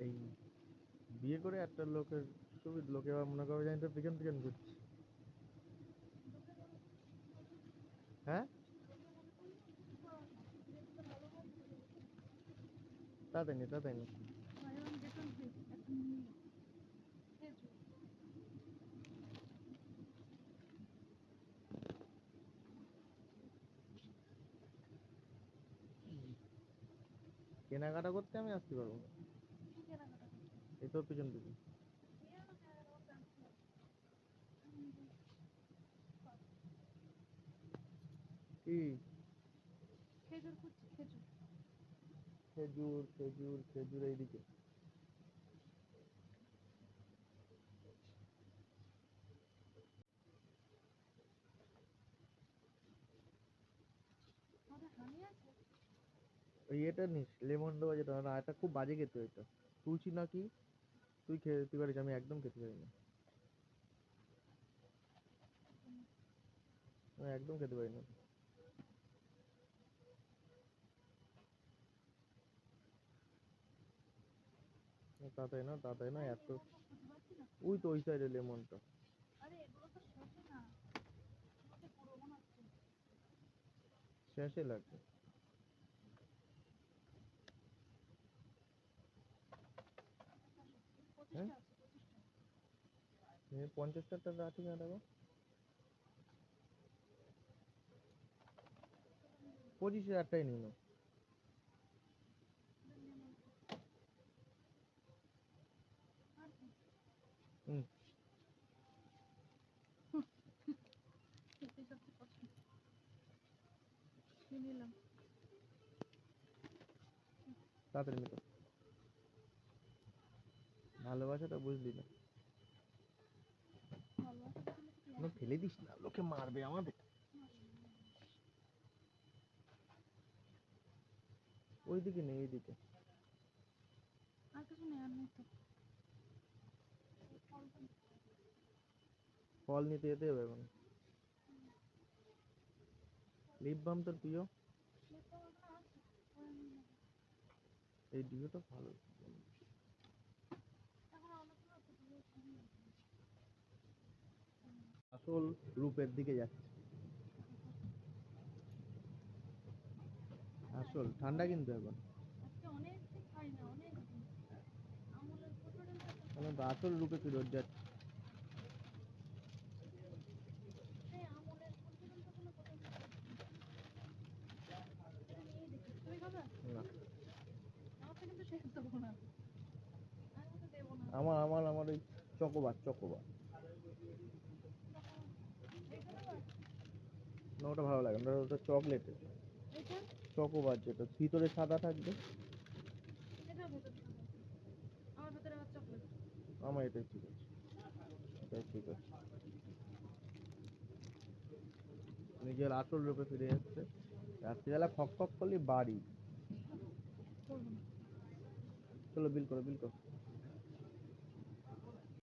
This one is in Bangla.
এই বিয়ে করে একটা লোকের ছবি, লোকে আবার মনে করবে জানি তো পিছন পিছন ঘুরছি হ্যাঁ? তাড়াতাড়ি তাড়াতাড়ি কেনাকাটা করতে আমি আসতে পারব এই তোর পিছন পিছন কি? খেজুর খেজুর। খেজুর খেজুর খেজুর এইদিকে। এটা নিস, লেমন দেওয়া যেটা না, এটা খুব বাজে খেতে এটা। তুলসী না কি? তুই খেতে পারিস, আমি একদম খেতে পারি না। একদম খেতে পারি না। তাড়াতাড়ি না তাড়াতাড়ি না এত ওই তো ওই সাইডে লেমনটা। মনে শেষে লাগবে। তুমি পঞ্চাশ টাকা রাখি না দেখো। পঁচিশ পছন্দ নিয়ে নিলাম তাড়াতাড়ি মেকো ভালোবাসাটা বুঝলি না। ফেলে দিস না, লোকে মারবে আমাদের। ওইদিকে নেই এইদিকে আর কিছু নেই, আর নেই তো। ফল নিতে যেতে হবে এখন। লিপ বাম তোর প্রিয়? এই ডিওটা ভালো। আসল রূপের দিকে যাচ্ছে। আসল, ঠান্ডা কিন্তু এখন আজকে অনেক দিন খাই না অনেক দিন আমলের প্রচুর এখন তো আসল রূপে ফেরত যাচ্ছে এই আমলের প্রচুর কোনো কোথাও নিয়ে দেখি তুমি খাবে না আমাকে কিন্তু শেষ দেবো না আমি তো দেবো না আমার আমার আমার ওই চকোবার চকোবার। না ওটা ভালো লাগে না ওটা চকলেটের। চকোবার যেটা ভিতরে সাদা থাকবে এটা ভেতর আমার ভেতরে আবার চকলেট আমার এটাই ঠিক আছে। এটাই ঠিক আছে। নিজের আসল রূপে ফিরে যাচ্ছে রাত্রিবেলা খক খক করলি বাড়ি। চলো, বিল করো বিল করো।